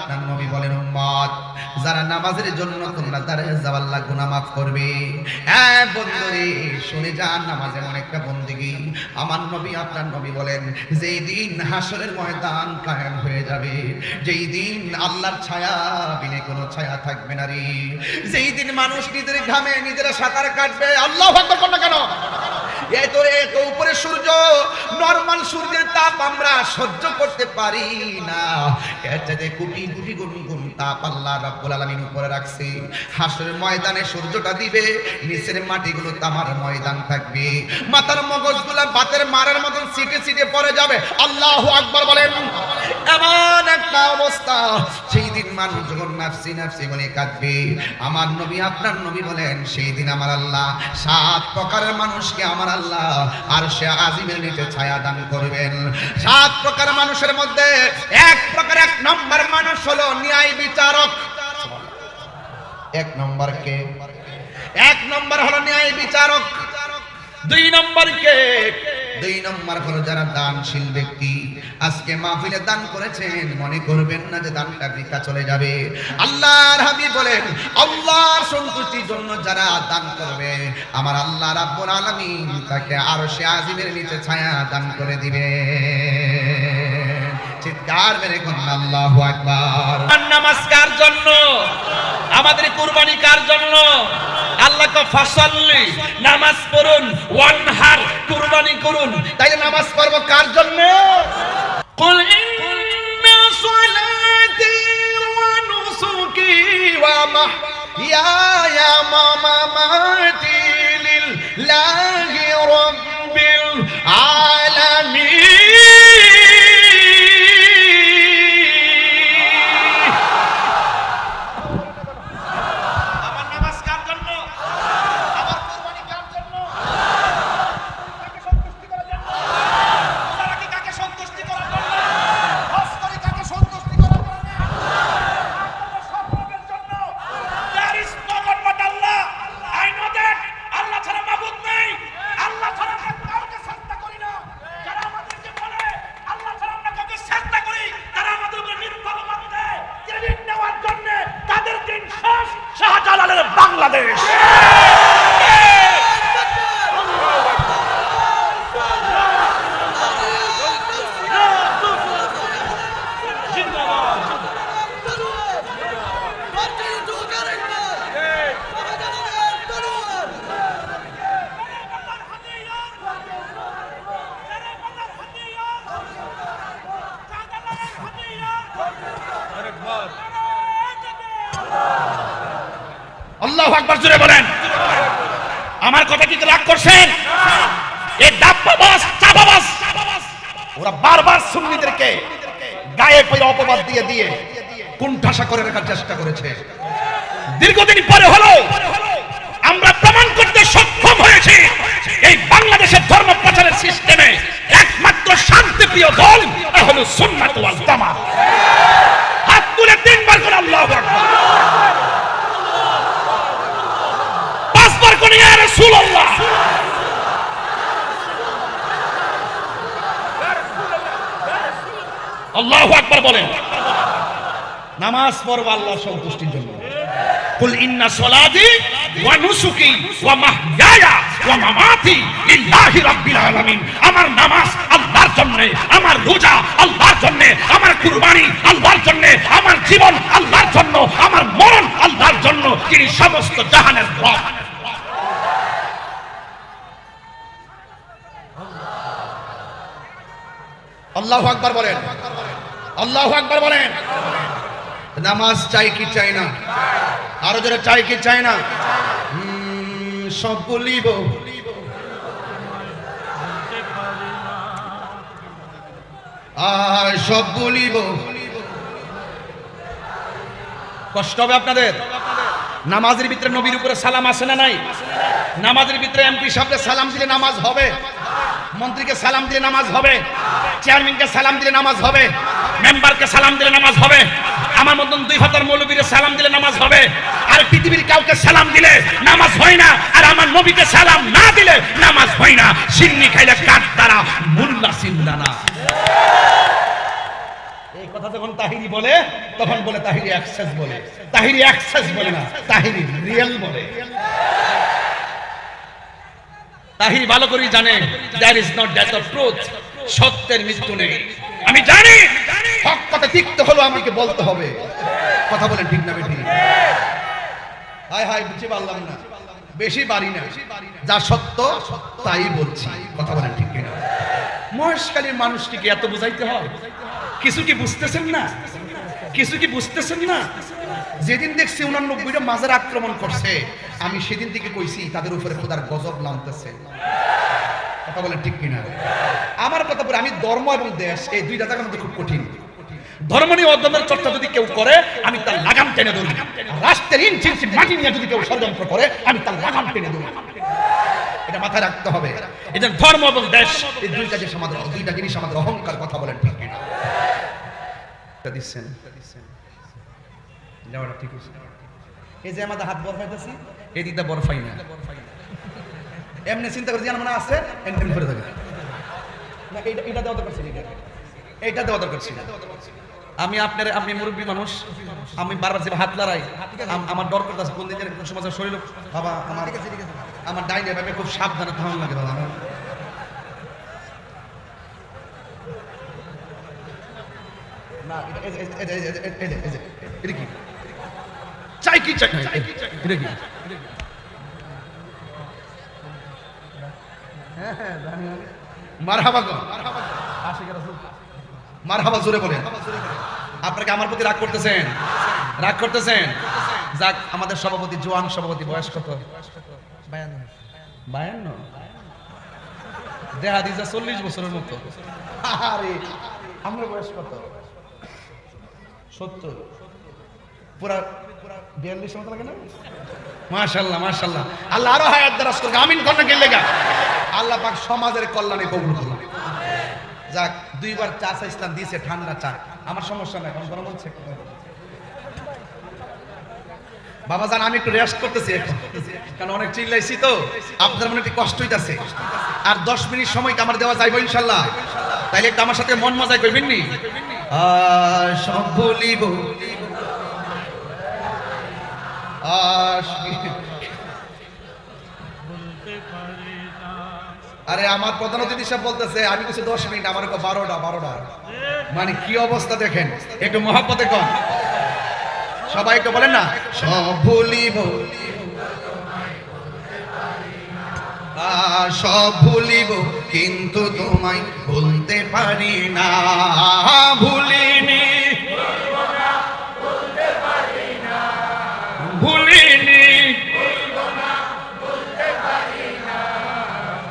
আপনার নবী বলেন, উম্মত, যারা নামাজের জন্য তোমরা গুনাহ মাফ করবে। হ্যাঁ বন্ধুরে, শুনে যান নামাজ এমন একটা বন্দিগি। আমার নবী, আপনার নবী বলেন, যেই দিন হাসরের ময়দান কায়েম হয়ে যাবে, যেই দিন আল্লাহর ছায়া বিনে কোনো ছায়া থাকবে না রে। যেই দিন মানুষ নিজের ঘামে নিজেরা সাঁতার কাটবে, আল্লাহ কেন? উপরে সূর্য নরমাল সূর্যের তাপ আমরা সহ্য করতে পারি না। এর চাইতে কোটি তাপ আল্লাহ রাব্বুল আলামিন উপরে রাখছে। হাসরের ময়দানে সূর্যটা দিবে, নিচের মাটিগুলো তামার ময়দান থাকবে। মাথার মগজগুলা বাতের মারার মতন সিটে সিটে পড়ে যাবে। আল্লাহু আকবার বলেন, এমন একটা অবস্থা। সেই দিন মানুষ যখন নাফসি নাফসি বলে কাঁদবে, আমার নবী, আপনার নবী বলেন, সেই দিন আমার আল্লাহ, সাত প্রকারের মানুষকে আমার আল্লাহ, আর সে আজিমের নিচে ছায়া দান করবেন। সাত প্রকার মানুষের মধ্যে এক প্রকার এক নম্বর মানুষ হলো ন্যায় বিচারক। এক নম্বর কে? এক নম্বর হলো ন্যায় বিচারক। দুই নম্বর কে? দুই নম্বর হলো যারা দানশীল ব্যক্তি। আজকে মাহফিলে দান করেছেন মনে করবেন না যে দানটা বৃথা চলে যাবে। আল্লাহর হাবিব বলেন আল্লাহর সন্তুষ্টির জন্য যারা দান করবে আমার আল্লাহ রাব্বুল আলামিন তাকে আরও সে আজিমের নিচে ছায়া দান করে দিবে চিৎকার মেরে আল্লাহু আকবার। নামাজ জন্য? আমাদের কুরবানি কার জন্য? আল্লাহ আল্লাহকে ফসল্লি নামাজ পড়ুন ওয়ান হার কুরবানি করুন। তাই নামাজ পড়ব কার জন্য? কুল ইন্না সালাতি ওয়া নুসুকি ওয়া মাহইয়া ওয়া মামাতি লিল্লাহি রাব্বিল আলামিন। British. গায়ে অপবাদ দিয়ে দিয়ে কুণ্ঠাসা করে রাখার চেষ্টা করেছে। দীর্ঘদিন পরে হলো, আমরা প্রমাণ করতে সক্ষম হয়েছি, এই বাংলাদেশের ধর্ম প্রচারের সিস্টেমে একমাত্র শান্তিপ্রিয় দল হলো সুন্নাত ওয়াল জামাত। হাত তুলে তিনবার করে আল্লাহু পাঁচবার করে ইয়া আল্লাহু আকবার বলেন। নামাজ পড়ব আল্লাহর সন্তুষ্টির জন্য। কুল ইন্না সলাতি ওয়া নুসুকি ওয়া মাহইয়ায়া ওয়া মামাতি লিল্লাহি রাব্বিল আলামিন। আমার নামাজ আল্লাহর জন্য আমার রোজা আল্লাহর জন্য আমার কুরবানি আল্লাহর জন্য আমার জীবন আল্লাহর জন্য আমার মরণ আল্লাহর জন্য তিনি সমস্ত জাহানের রব। আল্লাহু আকবার বলেন। আল্লাহু আকবার বলেন। নামাজ চাই কি চাই না? আরও যারা চাই কি চাই না? সব বলিব। আর সব বলিব। কষ্ট হবে আপনাদের? নামাজের ভিতরে নবীর উপরে সালাম আসে না নাই? নামাজের ভিতরে এমপি সাহেবকে সালাম দিলে নামাজ হবে? মন্ত্রীকে সালাম দিলে নামাজ হবে? চেয়ারম্যানকে সালাম দিলে নামাজ হবে? মেম্বারকে সালাম দিলে নামাজ হবে? আমার মতন দুই হাজার মৌলবীরে সালাম দিলে নামাজ হবে? আর পৃথিবীর কাউকে সালাম দিলে নামাজ হয় না, আর আমার নবীকে সালাম না দিলে নামাজ হয় না। সিন্নি খাইলে কাঠ দ্বারা মুল্লা সিন্দানা। যখন তাহিরি বলে, তখন বলে তাহিরি অ্যাক্সেস বলে। তাহিরি অ্যাক্সেস বলে না, তাহিরি রিয়েল বলে। তাহিরি ভালো করেই জানে there is not death of truth সত্যের মৃত্যু নেই। আমি জানি, হক কথা তিক্ত হলো আমাকে বলতে হবে। কথা বলেন ঠিক না বেঠিক হাই হাই বুঝতে পারলাম না। বেশি বাড়ি না। যা সত্য, তাই বলছি। কথা বলেন ঠিক কিনা? মহেশকালীর মানুষকে কি এত বুঝাইতে হয়? কিছু কি বুঝতেছেন না? কিছু কি বুঝতেছেন না? যেদিন দেখছি উনানব্বইটা মাজার আক্রমণ করছে, আমি সেদিন থেকে কইছি, তাদের উপরে খোদার গজব নামতেছে। কথা বলেন ঠিক কিনা? আমার কথা বলে, আমি ধর্ম এবং দেশ, এই দুইটা জায়গার মধ্যে খুব কঠিন। ধর্ম নিয়ে অধ্যয়নের চর্চা যদি কেউ করে, আমি তার লাগাম টেনে ধরি রাষ্ট্রের ইঞ্চি মাটি নিয়ে যদি কেউ ষড়যন্ত্র করে, আমি তার লাগাম টেনে ধরি এটা মাথায় রাখতে হবে। এটা ধর্ম এবং দেশ। এই দুইটা জিনিস আমাদের দুইটা জিনিস আমাদের অহংকার কথা বলেন ঠিক কিনা। এটা দিচ্ছেন। যাওয়াটা ঠিক হয়েছে। এই যে আমাদের হাত বরফাইতেছি এই দিকটা বরফাই না। এমনি চিন্তা করে যেন মনে আছে এমনি করে থাকে। না এইটা এটা দেওয়া দরকার ছিল এটা। দেওয়া দরকার ছিল। আমি আপনার আমি মুরব্বী মানুষ। আমি বারবার যে হাত লড়াই আমার ডর কোন দিনের কোন সময় শরীর বাবা আমার আমার ডাইনে ভাবে খুব সাবধানে থাকুন লাগে বাবা চাই কি? চাই কি? মারহাবা মারহাবা জোরে বলে আপনারা কি আমার প্রতি রাগ করতেছেন? রাগ করতেছেন? যাক আমাদের সভাপতি জোয়ান সভাপতি বয়স কত বায়ান্ন দেহা দিজা চল্লিশ বছরের মতো। আরে আমার বয়স কত? সত্তর। পুরা বিয়াল্লিশ মতো লাগে না? মাশাল্লাহ মাশাল্লাহ। আল্লাহ আরও হায়াত দারাজ করুক আমিন কন্যা গেলে গা আল্লাহ পাক সমাজের কল্যাণে কবুল করুন যাক দুইবার চা চা ইসলাম দিয়েছে ঠান্ডা চা। আমার সমস্যা নাই এখন গরম হচ্ছে। বাবা জান, আমি একটু রেস্ট করতেছি কারণ অনেক চিল্লাইছি তো। আপনাদের মনে একটু কষ্ট হইতাছে। আর দশ মিনিট সময় আমার দেওয়া যাইব ইনশাল্লাহ। তাইলে একটু আমার সাথে মন মজাই করবেন নি? সব বলিব। আরে আমার প্রধান অতিথি সাহেব বলতেছে, আমি কিছু দশ মিনিট আমার বারোটা বারোটা। মানে কি অবস্থা দেখেন? একটু মহাপতে কন। সবাই একটু বলেন না। সব ভুলিব। সব ভুলিব, কিন্তু তোমায় বলতে পারি না। ভুলিনি। ভুলিনি।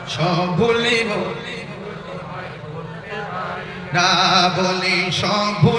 সব ভুলিব। না বলি সব ভুলিব।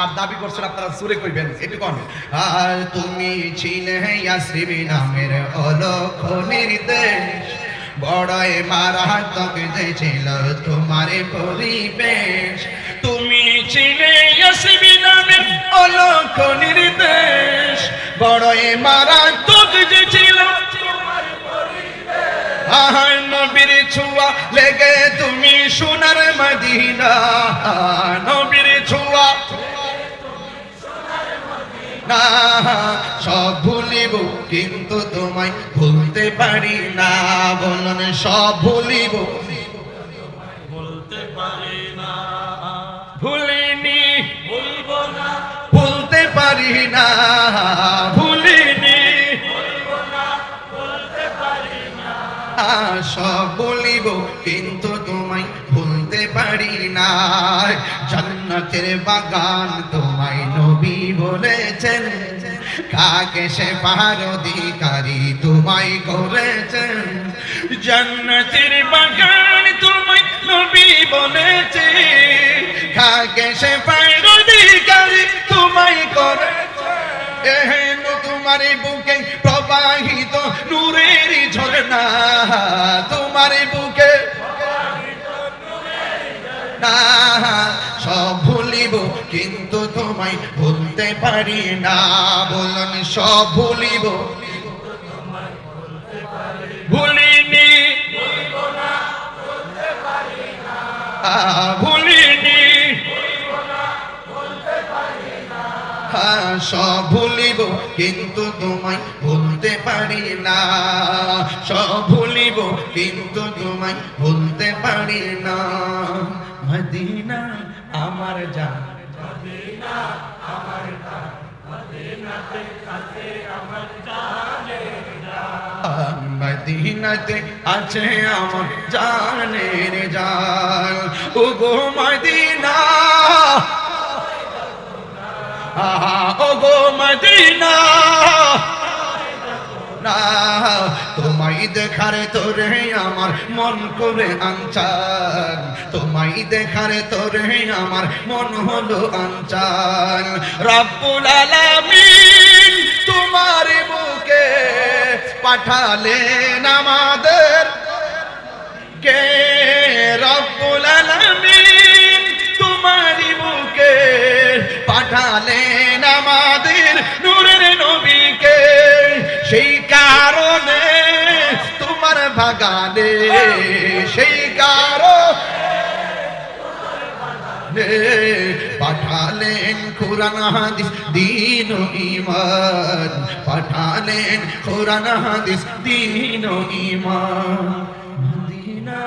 আর দাবি করছেন, আপনারা জোরে কইবেন, একটু কন। আর তুমি ছিলে ইয়াসরিবি নামের অলখ নির্দেশ, বড়ই মারাত্মক যে ছিল তোমার পরিবেশ। তুমি ছিলে ইয়াসরিবি নামের অলখ নির্দেশ, বড়ই মারাত্মক যে ছিল আহার নবীর ছোঁয়া লেগে তুমি সোনার মদিনা, নবীর না সব ভুলিব কিন্তু তোমায় ভুলতে পারি না বলুন সব ভুলিব। বলতে পারি না। ভুলিনি। বলব না। ভুলতে পারি না। ভুলিনি। সব বলিব কিন্তু তোমায় ভুলতে পারি না। জান্নাতের বাগান তোমায় নবী বলেছেন কাকে সে পাহাড় অধিকারী তোমায় করেছেন? জান্নাতের বাগান তোমায় নবী বলেছে কাকে সে পাহাড় অধিকারী তুমি তোমায় করে এহেন তোমার বুকে প্রবাহিত নূরের ঝরনা তোমার বুকে না সব ভুলিব, কিন্তু তোমায় ভুলতে পারি না, বলুন সব ভুলিব। ভুলিনি। ভুলিনি। সব ভুলিব, কিন্তু তোমায় ভুলতে পারি না। সব ভুলিব, কিন্তু তোমায় ভুলতে পারি না। মদিনা আমার জান। মদিনাতে আছে আমার জানের জান ও গো মদিনা। ও গো মদিনা। না। দেখারে তোরে আমার মন করে আনচান। তোমায় দেখারে তোরে আমার মন হলো আনচান। রব্বুল আলামিন তোমার বুকে পাঠালেন আমাদের কে? রব্বুল আলামিন তোমারই বুকে পাঠালেন আমাদের নূরের নবীকে সেই কারণে তোমার বাগানে সেই কারও পাঠালেন কোরআন, হাদিস, দিন ইমান পাঠালেন কোরআন, হাদিস, দিন ইমান মদিনা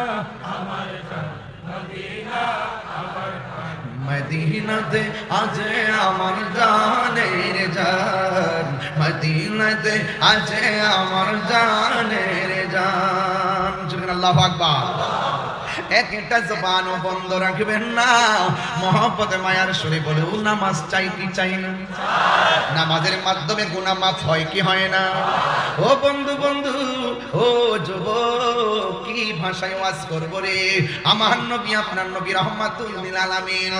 মদিনাতে আজে আমার জানের জান। মদিনাতে আজে আমার জানের জান। সুবহানাল্লাহু আকবার। একটা জবানও বন্ধ রাখবেন না। মায়ার নামাজ চাই কি চাই না। নামাজের মাধ্যমে মাফ হয় কি হয় না। ও বন্ধু বন্ধু, ও যুব কি ভাষায় ওয়াজ রে? আমার নবী, আপনার নবী রহমাতুল আলামিন।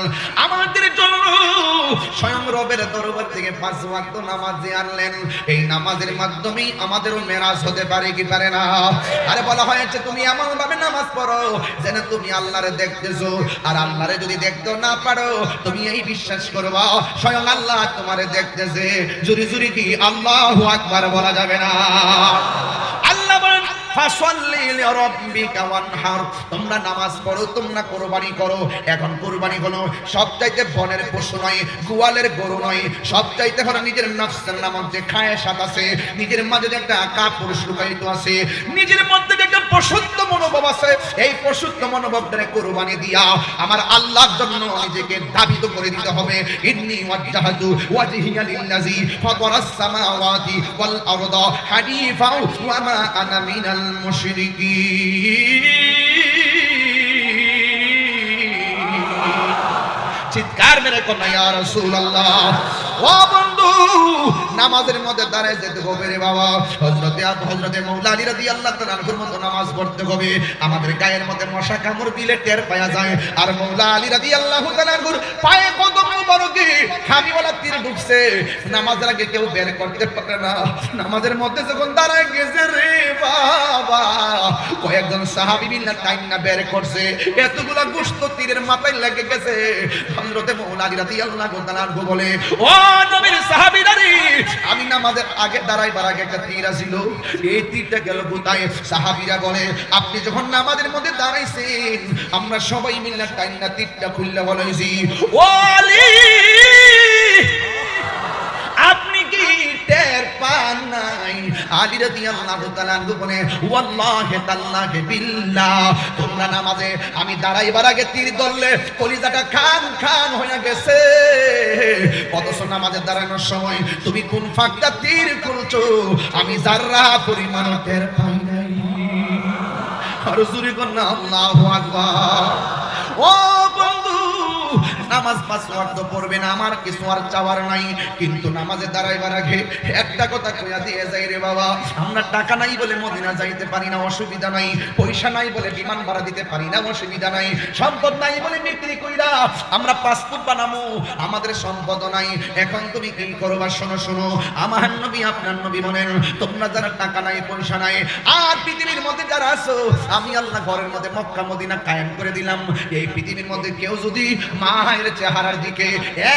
আমাদের জন্য স্বয়ং রবের দরবার থেকে পাঁচ ওয়াক্ত নামাজ আনলেন। এই নামাজের মাধ্যমেই আমাদেরও মেরাজ হতে পারে কি পারে না। আরে বলা হয়েছে, তুমি এমন ভাবে নামাজ পড়ো যেন তুমি আল্লাহরে দেখতেছো। আর আল্লাহরে যদি দেখতেও না পারো, তুমি এই বিশ্বাস করবা, স্বয়ং আল্লাহ তোমারে দেখতেছে। জুরি জুরি কি আল্লাহ আকবার বলা যাবে না আল্লাহ বলেন ফাসাল্লি লিরাব্বিকা ওয়ানহার তোমরা নামাজ পড়ো, তোমরা কোরবানি করো। এখন কোরবানি হলো সবচাইতে বনের পশু নয়, গোয়ালের গরু নয়। সবচাইতে হলো নিজের নফসের নামক যে খায়েশাত আছে। নিজের মাঝে যে একটা কাপুরুষ লুকায়িত আছে। নিজের মধ্যে যে একটা পশুত্ব মনোভাব আছে, এই পশুত্ব মনোভাবটারে কোরবানি দিয়া আমার আল্লাহর জন্য নিজেকে দাবিত করে দিতে হবে। ইন্নি ওয়াজ্জাহাতু ওয়াজহিয়া লিল্লাযী ফাতারাস সামাওয়াতি ওয়াল আরদা হানিফা ওয়া মা আনা মিনাল চিৎকার মেরে ও বন্ধু, নামাজের মধ্যে দাঁড়ায় যেতে হবে রে বাবা। হযরতে আবু, হযরতে মৌলা আলী রাদিয়াল্লাহু মতো নামাজ পড়তে হবে। আমাদের গায়ের মধ্যে মশা কামড় দিলে টের পাওয়া যায়। আর মৌলা আলী রাদিয়াল্লাহু তাআলার পায়ে কদম মুবারকে তীর নামাজের আগে কেউ বের করতে পারে না। নামাজের মধ্যে যখন দাঁড়ায় গেছে রে বাবা, কয়েকজন সাহাবী মিল্লা টাইম না বের করছে। এতগুলা গোশত তীরের মাথায় লেগে গেছে। বলে, ও নবীর আমি নামাজের আগে দাঁড়াইবার আগে একটা তীর আসিল এই তীরটা গেল সাহাবীরা বলে, আপনি যখন নামাজের মধ্যে দাঁড়াইছেন, আমরা সবাই মিলে টাইম না তীরটা খুললে বলেছি আপনি কি টের পান নাই? আলী রাদিয়াল্লাহু তাআলা বলে ওয়াল্লাহি তাল্লাহি বিল্লাহ। তোমরা নামাজে, আমি দাঁড়াইবার আগে তীর ধরলে কলিজাটা খান খান হয়ে গেছে। অথচ নামাজে দাঁড়ানোর সময় তুমি কোন ফাঁকটা তীর খুলছো? আমি যাররা পরিমাণ টের পাই নাই। আর জুরি কন্যা, আল্লাহু আকবার। ও নামাজ পাঁচ ওয়াক্ত পড়বে না, আমার কিছু আর চাওয়ার নাই। কিন্তু নামাজে দাঁড়াইবার আগে একটা কথা কইয়া দিয়ে যাই রে বাবা। আমরা টাকা নাই বলে মদিনা যাইতে পারি না, অসুবিধা নাই। পয়সা নাই বলে বিমান ভাড়া দিতে পারি না, অসুবিধা নাই। সম্পদ নাই বলে বিক্রি কইরা আমরা পাসপোর্ট বানামু, আমাদের সম্পদ নাই। এখন তুমি কি করবা? শোনো শোনো। আমার নবী, আপনার নবী বলেন, তোমরা যারা টাকা নাই, পয়সা নাই, আর পৃথিবীর মধ্যে যারা আছো, আমি আল্লাহ ঘরের মধ্যে মক্কা, মদিনা কায়েম করে দিলাম। এই পৃথিবীর মধ্যে কেউ যদি মায়ের চেহারার দিকে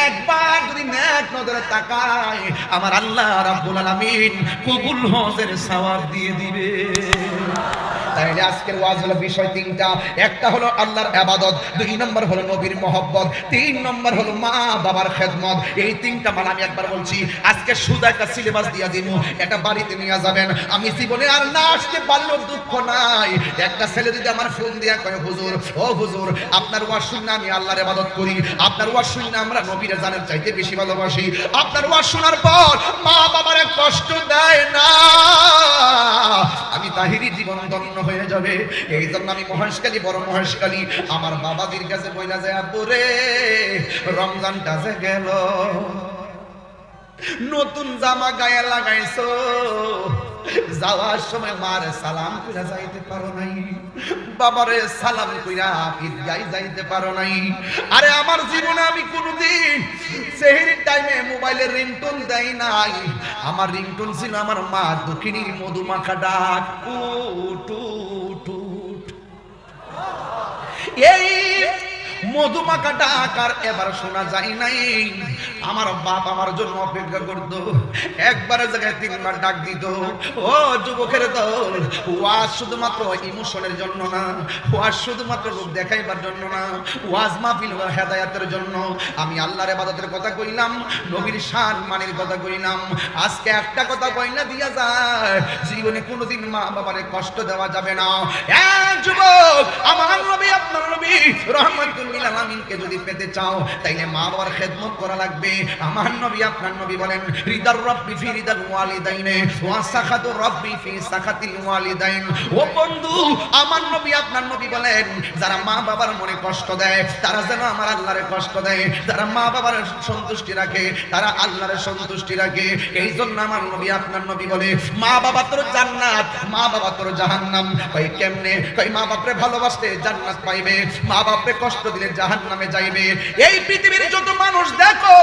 একবার যদি নেক নজরে তাকায়, আমার আল্লাহ রাব্বুল আলামিন কবুল হজের সওয়াব দিয়ে দিবে। আজকের ওয়াজ হলো বিষয় তিনটা। একটা হলো আল্লাহর আবাদত, দুই নম্বর হলো নবীর মহব্বত, তিন নম্বর হলো মা বাবার খেদমত। এই তিনটা মাল আমি একবার বলছি, আজকে সুদা একটা সিলেবাস দিয়া দিব এটা বাড়িতে নিয়ে যাবেন। আমি জীবনে আর না আসতে পারলেও দুঃখ নাই। একটা ছেলে যদি আমার ফোন দিয়া কয়, হুজুর, ও হুজুর, আপনার ওয়াজ আমি আল্লাহর আবাদত করি। আপনার ওয়াজ আমরা নবীর জানের চাইতে বেশি ভালোবাসি। আপনার ওয়াজ শোনার পর মা বাবার কষ্ট দেয় না। আমি তাহিরি জীবন ধন্য হয়ে যাবে। এই জন্য আমি মহেশকালী বড় মহেশকালী আমার বাবাজির কাছে বইলা যায়, আব্বু রে, রমজানটা যে গেল। নতুন জামা গায়ে লাগাইছো। যাওয়ার সময় মারে সালাম কইরা যাইতে পারো নাই। বাবারে সালাম কইরা ঈদগায় যাইতে পারো নাই। আরে আমার জীবনে আমি কোনোদিন সেহেরির টাইমে মোবাইলে রিংটোন দেই নাই। আমার রিংটোন ছিল আমার মা দক্ষিণীর মধুমাখা ডাক। উট টু টু এই এবার শোনা যায় নাই। আমার বাপ আমার জন্য অপেক্ষা করতো। জায়গায় তিনবার ডাক দিত। ও যুবকের দল, ওয়াজ শুধুমাত্র ইমোশনের জন্য না, ওয়াজ শুধুমাত্র রূপ দেখাইবার জন্য না, ওয়াজ মাহফিল হেদায়াতের জন্য। আমি আল্লাহর ইবাদতের কথা কইলাম, নবীর শান মানের কথা কইলাম। আজকে একটা কথা কইনা দিয়া যায়, জীবনে কোনোদিন মা বাবারে কষ্ট দেওয়া যাবে না। এক যুবক, আমার নবী, আপনার নবী রহমাতুল লিল আলামিনকে যদি পেতে চাও, তাইলে মা বাবার খেদমত করা লাগবে। আমার নবী, আপনার নবী বলেন, রিদার রব্বি ফি রিদাল ওয়ালিদাইনে, ওয়া সাখাতুর রব্বি ফি সাখাতিল ওয়ালিদাইন। ও বন্ধু, আমার নবী, আপনার নবী বলেন, যারা মা বাবার মনে কষ্ট দেয়, তারা যেন আমার আল্লাহরে কষ্ট দেয়। যারা মা বাবার সন্তুষ্টি রাখে, তারা আল্লাহরে সন্তুষ্টি রাখে। এই জন্য আমার নবী, আপনার নবী বলে, মা বাবা তোর জান্নাত, মা বাবা তোর জাহান্নাম। কই কেমনে? কই মা বাপরে ভালোবাসতে জান্নাত পাইবে, মা বাপরে কষ্ট দিলে জাহান্নামে যাইবে। এই পৃথিবীর যত মানুষ, দেখো,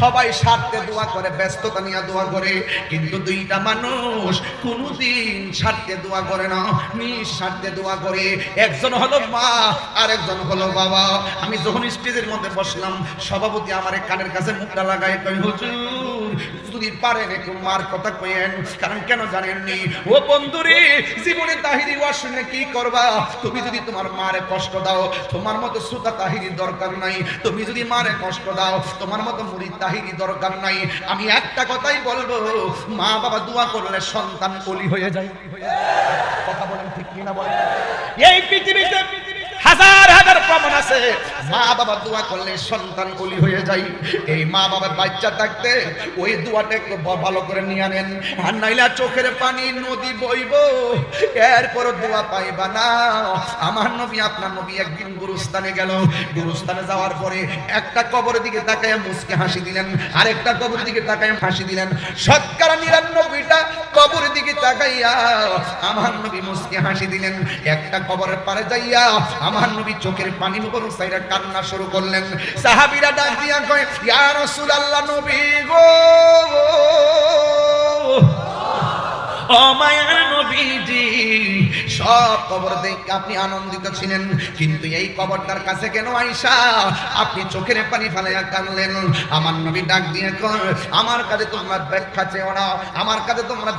সবাই স্বার্থে দোয়া করে, ব্যস্ততা নিয়ে দোয়া করে। কিন্তু দুইটা মানুষ কোনোদিন স্বার্থে দোয়া করে না নিঃস্বার্থে দোয়া করে। একজন হলো মা আর একজন হলো বাবা। আমি যখন স্টেজের মধ্যে বসলাম, সভাপতি আমার কানের কাছে মুখটা লাগায় কই হুজুর যদি পারেন একটু মার কথা কইেন কারণ কেন জানেননি? ও বন্ধুরে, জীবনে তাহিরি ওয়াজ শুনে কি করবা? তুমি যদি তোমার মারে কষ্ট দাও, তোমার মতো সুতা তাহিরি দরকার নাই। তুমি যদি মারে কষ্ট দাও, তোমার মতো মুড়ি তাহিরি দরকার নাই। আমি একটা কথাই বলব মা বাবা দোয়া করলে সন্তান কলি হয়ে যায়। কথা বলেন ঠিক কিনা বলেন? এই পৃথিবীতে হাজার হাজার প্রমাণ আছে। মা বাবা দোয়া করলে সন্তান কলি হয়ে যায়। এই মা বাবার বাচ্চা থাকতে ওই দোয়াটা একটু ভালো করে নিয়ে আনেন। আর নাইলা চোখের পানি নদী বইব। এরপর দোয়া পাইবা না। আমার নবী, আপনার নবী একদিন গুরুস্থানে গেল। গুরুস্থানে যাওয়ার পরে একটা কবরের দিকে তাকায় মুসকে হাসি দিলেন। আরেকটা কবরের দিকে তাকায় হাসি দিলেন। শতকরা নিরানব্বইটা কবরের দিকে তাকাইয়া, আমার নবী মুসকে হাসি দিলেন। একটা কবরের পারে যাইয়া, আমার নবী চোখের পানি উপর সাইরা কান্না শুরু করলেন। সাহাবিরা ডাক দিয়া কয়, ইয়া রাসূলুল্লাহ নবী গো!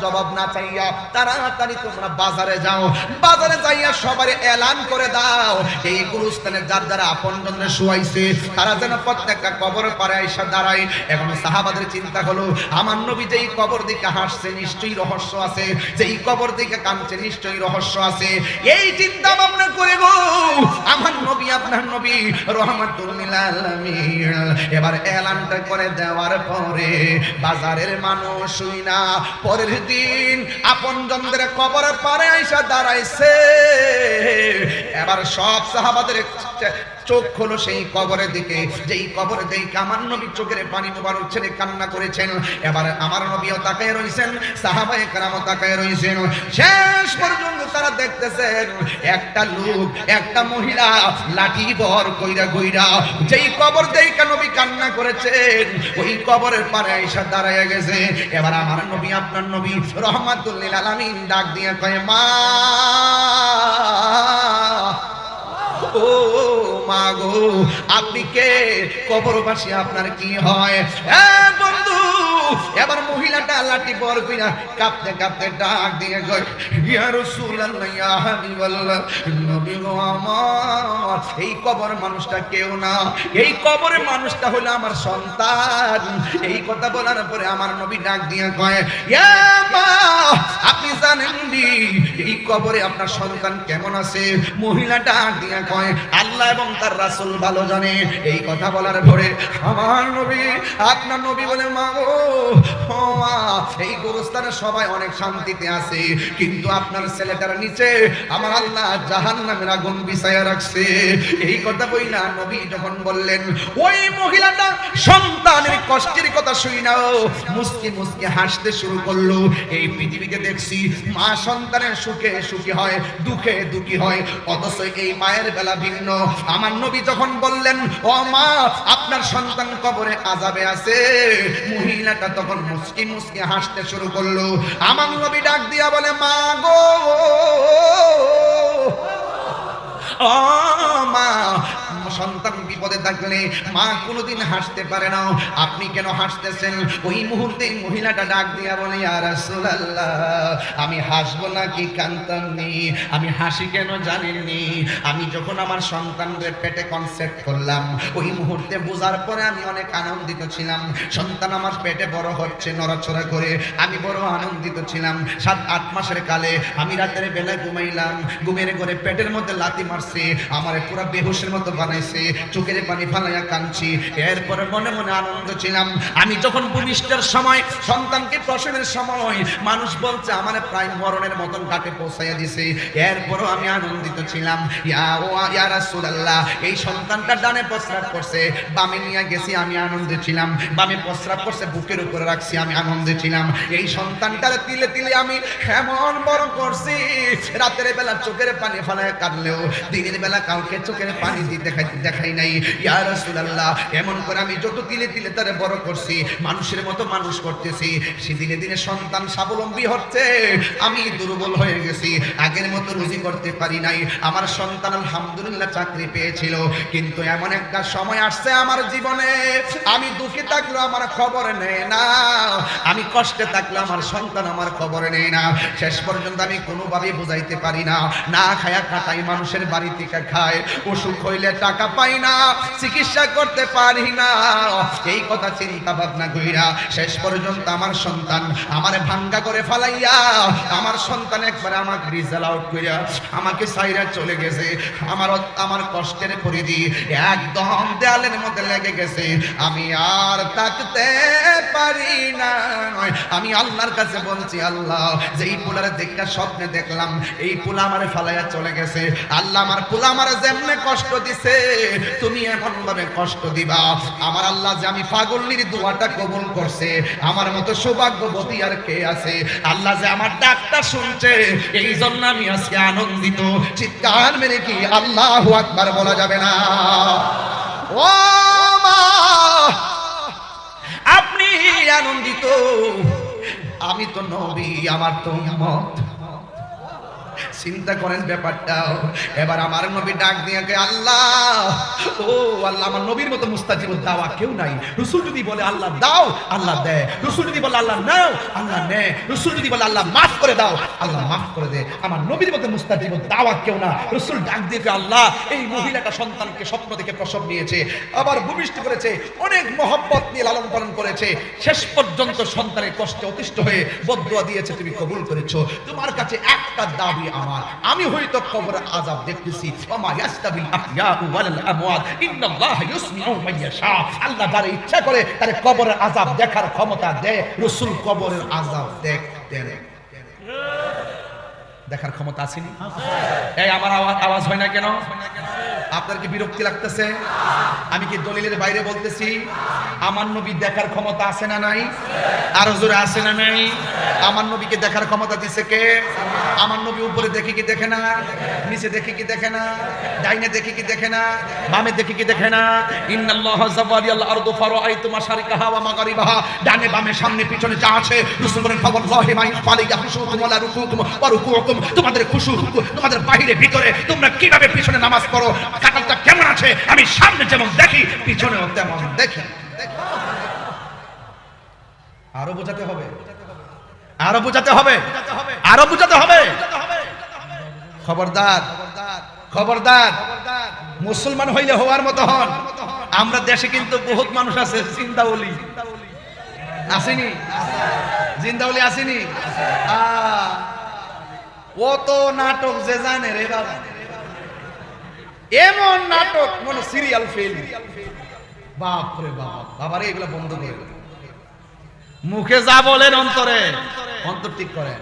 জবাব না চাইয়া তাড়াতাড়ি তোমরা বাজারে যাও। বাজারে যাইয়া সবারে এলান করে দাও। এই গুরুস্থানে যার যারা আপন শুয়াইছে, তারা যেন প্রত্যেকটা কবর পারে আইসা দাঁড়ায়। এখন সাহাবাদের চিন্তা হলো, আমার নবী যেই কবর দিকে হাসছে নিশ্চয়ই রহস্য আছে। যেই কবর দিকে কাঁদছে, নিশ্চয়ই রহস্য আছে। এই চিন্তা ভাবনা করে গো, আমার নবী, আপনার নবী রহমাতুল আলামিন। এবার এলানটা করে দেওয়ার পরে বাজারের মানুষ না পরের দিন আপন জনদের কবরের পারে আইসা দাঁড়াইছে। এবার সব সাহাবাদের চোখ হলো সেই কবরের দিকে। যেই কবরে দেখে আমার নবী চোখের পানি মোবারক ছেড়ে কান্না করেছেন, এবার আমার নবীও তাকায় রয়েছেন সাহাবায়ে কেরামও তাকায় রয়েছেন শেষ পর্যন্ত তারা দেখতেছেন, একটা লোক, একটা মহিলা লাঠি বর কইরা কইরা যেই কবর দেখে নবী কান্না করেছেন, ওই কবরের পারে আইসা দাঁড়ায় গেছে। এবার আমার নবী, আপনার নবী রহমাতুল্লিল আলামিন ডাক দিয়ে কয়, মা! ও মা গো আপনি কে? কবরবাসী আপনার কি হয়? বন্ধু এবার মহিলাটা লাঠি বর কইরা কাঁপতে কাঁপতে ডাক দিয়ে ইয়া রাসূলুল্লাহ নবী গো আমার, এই কবর মানুষটা কেউ না। এই কবরের মানুষটা হলো আমার সন্তান। এই কথা বলার পরে আমার নবী ডাক দিয়ে কয়, ইয়া মা, আপনি জানেন এই কবরে আপনার সন্তান কেমন আছে? মহিলা ডাক দিয়ে কয়, আল্লাহ এবং তার রাসূল ভালো জানে। এই কথা বলার পরে আমার নবী, আপনার নবী বলে, মা গো এই গোরস্থানে সবাই অনেক শান্তিতে আছে, কিন্তু আপনার ছেলেটার নিচে আমার আল্লাহ জাহান্নামের আগুন বিছায়া রাখছে। এই কথা বই না নবী যখন বললেন, ওই মহিলাটা সন্তানের কষ্টের কথা শুই না মুসকি মুসকি হাসতে শুরু করল। এই পৃথিবীতে দেখছি মা সন্তানের সুখে সুখী হয়, দুঃখে দুঃখী হয়, অথচ এই মায়ের বেলা ভিন্ন। আমার নবী যখন বললেন, ও মা, আপনার সন্তান কবরে আজাবে আছে, মহিলাটা তখন মুসকি মুসকি হাসতে শুরু করল। আমার নবী ডাক দিয়া বলে মা গো মা সন্তান বিপদে থাকলে মা কোনোদিন হাসতে পারে না। আপনি কেন হাসতেছেন? ওই মুহূর্তে মহিলাটা ডাক দিয়া বলে রাসূলুল্লাহ, আমি হাসবো নাকি কান্তামনি আমি হাসি কেন জানেননি আমি যখন আমার সন্তানদের পেটে কনসেপ্ট করলাম, ওই মুহূর্তে বোঝার পরে আমি অনেক আনন্দিত ছিলাম। সন্তান আমার পেটে বড় হচ্ছে, নড়াচড়া করে আমি বড় আনন্দিত ছিলাম। সাত, আট মাসের কালে আমি রাতের বেলায় ঘুমাইলাম। ঘুমের ঘরে পেটের মধ্যে লাতি মারছে, আমার পুরো বেহুশের মতো বানাইছে চোখের পানি ফালাইয়া কাঁদছি। এরপরে মনে মনে আনন্দ ছিলাম। আমি যখন ভূমিষ্ঠের সময়, সন্তানকে প্রসবের সময়, মানুষ বলছে, আমার প্রায় মরণের মতন ঘাটে পৌঁছাইয়া দিছে। এরপরও আমি আনন্দিত ছিলাম। ইয়া এই সন্তানটা ডানে প্রস্রাব করছে, বামে নিয়ে গেছি, আমি আনন্দে ছিলাম। বামে প্রস্রাব করছে, বুকের উপরে রাখছি, আমি আনন্দে ছিলাম। এই সন্তানটার তিলে তিলে আমি এমন বড় করছি। রাতের বেলা চোখের পানি ফালায় কাঁদলেও, দিনের বেলা কাউকে চোখের পানি দিয়ে দেখাই দেখাই নাই। ইয়া রাসূলুল্লাহ, এমন করে আমি যত তিলে তিলে তারে বড় করছি, মানুষের মতো মানুষ করতেছি, সে দিনে দিনে সন্তান স্বাবলম্বী হচ্ছে, আমি দুর্বল হয়ে গেছি, আগের মতো রুজি করতে পারি নাই, আমার সন্তান আলহামদুলিল্লাহ চাকরি পেয়েছিল, কিন্তু এমন একটা সময় আসছে আমার জীবনে, আমি দুঃখে থাকল আমার খবর নেয় না, আমি কষ্টে থাকলে আমার সন্তান আমার খবর নেয় না, শেষ পর্যন্ত আমি কোনোভাবে বুঝাইতে পারি না না খায়া কাটাই মানুষের বাড়ি থেকে খায়, অসুখ হইলে টাকা পাই না, চিকিৎসা করতে পারি না। এই কথা চিন্তা ভাবনা কইরা শেষ পর্যন্ত আমার সন্তান আমার ভাঙ্গা করে ফালাইয়া আমার সন্তান একবারে আমাকে রিজাল আউট কইরা আমাকে সাইরা চলে গেছে। আমার আমার কষ্টের পরিধি একদম দেয়ালের মধ্যে লেগে গেছে। আমি আর তাকতে পারি না আমি আল্লাহর কাছে বলছি, আল্লাহ যে এই পোলার দেখা স্বপ্নে দেখলাম, এই পোলা আমারে ফালাইয়া চলে গেছে। আল্লাহ আমার পোলা আমার যেমনে কষ্ট দিছে তুমি এমন ভাবে কষ্ট দিবা। আমার আল্লাহ যে আমি পাগল্লির দোয়াটা কবুল করছে, আমার মতো সৌভাগ্যবতী আর কে আছে? আল্লাহ যে আমার ডাকটা শুনছে এই জন্য আমি আজকে আনন্দিত। চিৎকার মেরে কি আল্লাহ আকবার বলা যাবে না। ও মা, আপনি আনন্দিত। আমি তো নবী, আমার তো উম্মত। চিন্তা করেন ব্যাপারটা। এবার আমার নবী ডাক দিয়ে আল্লাহ, ও আল্লাহ, আমার নবীর মতো মুস্তাজিব দাওয়া কেউ নাই। রসুল যদি বলে, আল্লাহ দাও, আল্লাহ দেয় রসুল যদি বলে, আল্লাহ নাও, আল্লাহ নে। রসুল যদি বলে, আল্লাহ মাফ করে দাও, আল্লাহ মাফ করে দে। আমার নবীর মতো মুস্তাজিব দাওয়া কেউ না। রসুল ডাক দিয়ে আল্লাহ, এই মহিলাটা সন্তানকে স্বপ্ন থেকে প্রসব নিয়েছে, আবার ভূমিষ্ঠ করেছে, অনেক মহব্বত নিয়ে লালন পালন করেছে। শেষ পর্যন্ত সন্তানের কষ্টে অতিষ্ঠ হয়ে বদুয়া দিয়েছে, তুমি কবুল করেছ। তোমার কাছে একটা দাবি আমার আমি হয়তো কবর আজাব দেখতেছি। ইয়াস্তাবিল আমওয়াত। ইন্নাল্লাহ ইউসমিউ মান ইয়াশা। আল্লাহ ইচ্ছা করে তার কবরের আজাব দেখার ক্ষমতা দেয়, রাসূল কবরের আজাব দেখতেন। দেখার ক্ষমতা আসেনি এই, আমার আওয়াজ আওয়াজ হয় না কেন? আপনার কি বিরক্তি লাগতেছে? আমি কি দলিলের বাইরে বলতেছি? আমার নবী দেখার ক্ষমতা আছে না নাই? আরও জোরে আছে না নাই? আমার নবীকে দেখার ক্ষমতা দিছে কে? আমার নবী উপরে দেখি কি দেখে না? নিচে দেখি কি দেখে না? ডাইনে দেখি কি দেখে না? বামে দেখি কি দেখে না? ইন্নাল্লাহ জাওয়ারিয়াল আরদু ফারাআইতু মাশারিকাহা ওয়া মাগারিবাহা। ডানে বামে সামনে পিছনে যা আছে, রাসূল বলেন, ফাওয়াল্লাহি মা ইয়াফালিয়া খুশুকুম ওয়া রুকুকুম ওয়া রুকুকুম তোমাদের খুশু তোমাদের বাইরে ভিতরে তোমরা কীভাবে পিছনে নামাজ পড়ো কাতারটা কেমন আছে আমি সামনে যেমন দেখি পিছনেও তেমন দেখি। আরও বোঝাতে হবে। আরও বোঝাতে হবে। আরও বোঝাতে হবে। খবরদার খবরদার। মুসলমান হইলে হওয়ার মতো হন। আমরা দেশে কিন্তু বহুত মানুষ আছে চিন্তাওলি আসেনি? জিন্দাউলি আসেনি? আ, ও তো নাটক যে জানে রে বাবা। এমন নাটক মনে সিরিয়াল ফেল বাপ রে বাপ, বাবারে, এগুলো বন্ধ করে মুখে যা বলেন অন্তরে, অন্তর ঠিক করেন।